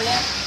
Далее.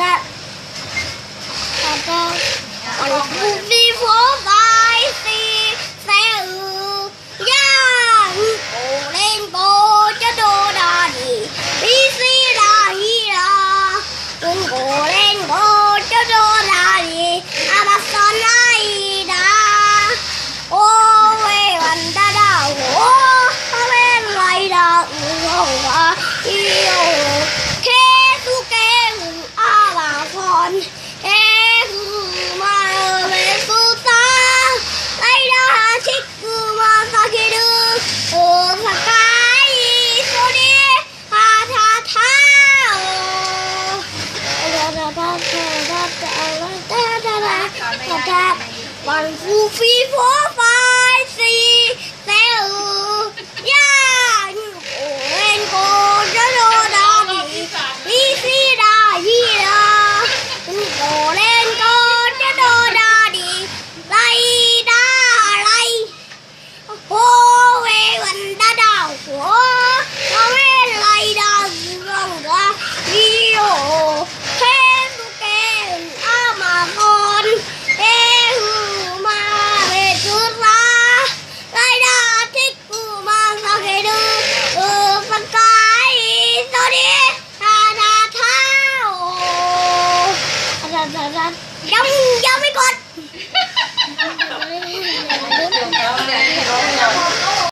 ก็แล้ก็บูบีโฟร์ไฟซีเซอูย่าโอเรโบจะโดดาดีบีซีดาฮีราโอโแต่ละตาตาตาตาวันฟูฟีโฟ้า ยังยังไม่กด